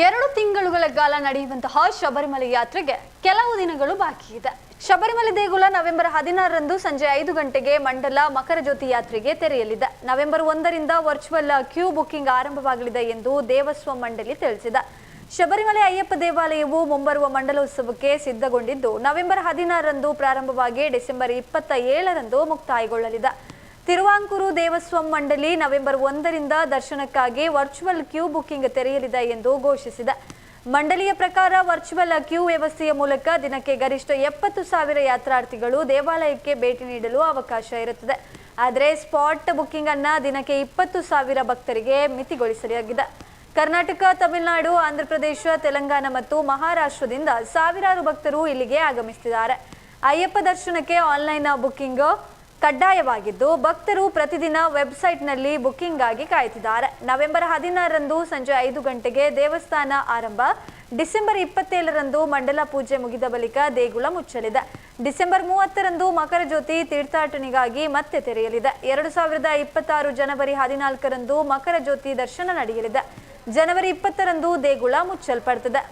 ಎರಡು ತಿಂಗಳುಗಳ ಕಾಲ ನಡೆಯುವಂತಹ ಶಬರಿಮಲೆ ಯಾತ್ರೆಗೆ ಕೆಲವು ದಿನಗಳು ಬಾಕಿ ಇದೆ. ಶಬರಿಮಲೆ ದೇಗುಲ ನವೆಂಬರ್ ಹದಿನಾರರಂದು ಸಂಜೆ ಐದು ಗಂಟೆಗೆ ಮಂಡಲ ಮಕರ ಜ್ಯೋತಿ ಯಾತ್ರೆಗೆ ತೆರೆಯಲಿದೆ. ನವೆಂಬರ್ ಒಂದರಿಂದ ವರ್ಚುವಲ್ ಕ್ಯೂ ಬುಕ್ಕಿಂಗ್ ಆರಂಭವಾಗಲಿದೆ ಎಂದು ದೇವಸ್ವ ಮಂಡಳಿ ತಿಳಿಸಿದೆ. ಶಬರಿಮಲೆ ಅಯ್ಯಪ್ಪ ದೇವಾಲಯವು ಮುಂಬರುವ ಮಂಡಲೋತ್ಸವಕ್ಕೆ ಸಿದ್ಧಗೊಂಡಿದ್ದು, ನವೆಂಬರ್ ಹದಿನಾರರಂದು ಪ್ರಾರಂಭವಾಗಿ ಡಿಸೆಂಬರ್ ಇಪ್ಪತ್ತ ಏಳರಂದು ಮುಕ್ತಾಯಗೊಳ್ಳಲಿದೆ. ತಿರುವಾಂಕೂರು ದೇವಸ್ವಂ ಮಂಡಳಿ ನವೆಂಬರ್ ಒಂದರಿಂದ ದರ್ಶನಕ್ಕಾಗಿ ವರ್ಚುವಲ್ ಕ್ಯೂ ಬುಕ್ಕಿಂಗ್ ತೆರೆಯಲಿದೆ ಎಂದು ಘೋಷಿಸಿದೆ. ಮಂಡಳಿಯ ಪ್ರಕಾರ ವರ್ಚುವಲ್ ಕ್ಯೂ ವ್ಯವಸ್ಥೆಯ ಮೂಲಕ ದಿನಕ್ಕೆ ಗರಿಷ್ಠ ಎಪ್ಪತ್ತು ಸಾವಿರ ಯಾತ್ರಾರ್ಥಿಗಳು ದೇವಾಲಯಕ್ಕೆ ಭೇಟಿ ನೀಡಲು ಅವಕಾಶ ಇರುತ್ತದೆ. ಆದರೆ ಸ್ಪಾಟ್ ಬುಕ್ಕಿಂಗ್ ಅನ್ನ ದಿನಕ್ಕೆ ಇಪ್ಪತ್ತು ಸಾವಿರ ಭಕ್ತರಿಗೆ ಮಿತಿಗೊಳಿಸಲಾಗಿದೆ. ಕರ್ನಾಟಕ, ತಮಿಳುನಾಡು, ಆಂಧ್ರಪ್ರದೇಶ, ತೆಲಂಗಾಣ ಮತ್ತು ಮಹಾರಾಷ್ಟ್ರದಿಂದ ಸಾವಿರಾರು ಭಕ್ತರು ಇಲ್ಲಿಗೆ ಆಗಮಿಸುತ್ತಿದ್ದಾರೆ. ಅಯ್ಯಪ್ಪ ದರ್ಶನಕ್ಕೆ ಆನ್ಲೈನ್ ಬುಕಿಂಗ್ ಕಡ್ಡಾಯವಾಗಿದ್ದು ಭಕ್ತರು ಪ್ರತಿದಿನ ವೆಬ್ಸೈಟ್ನಲ್ಲಿ ಬುಕ್ಕಿಂಗ್ ಆಗಿ ಕಾಯುತ್ತಿದ್ದಾರೆ. ನವೆಂಬರ್ ಹದಿನಾರರಂದು ಸಂಜೆ ಐದು ಗಂಟೆಗೆ ದೇವಸ್ಥಾನ ಆರಂಭ. ಡಿಸೆಂಬರ್ ಇಪ್ಪತ್ತೇಳರಂದು ಮಂಡಲ ಪೂಜೆ ಮುಗಿದ ಬಳಿಕ ದೇಗುಲ ಮುಚ್ಚಲಿದೆ. ಡಿಸೆಂಬರ್ ಮೂವತ್ತರಂದು ಮಕರ ಜ್ಯೋತಿ ತೀರ್ಥಾಟನೆಗಾಗಿ ಮತ್ತೆ ತೆರೆಯಲಿದೆ. ಎರಡು ಸಾವಿರದ ಇಪ್ಪತ್ತಾರು ಜನವರಿ ಹದಿನಾಲ್ಕರಂದು ಮಕರ ಜ್ಯೋತಿ ದರ್ಶನ ನಡೆಯಲಿದೆ. ಜನವರಿ ಇಪ್ಪತ್ತರಂದು ದೇಗುಲ ಮುಚ್ಚಲ್ಪಡುತ್ತದೆ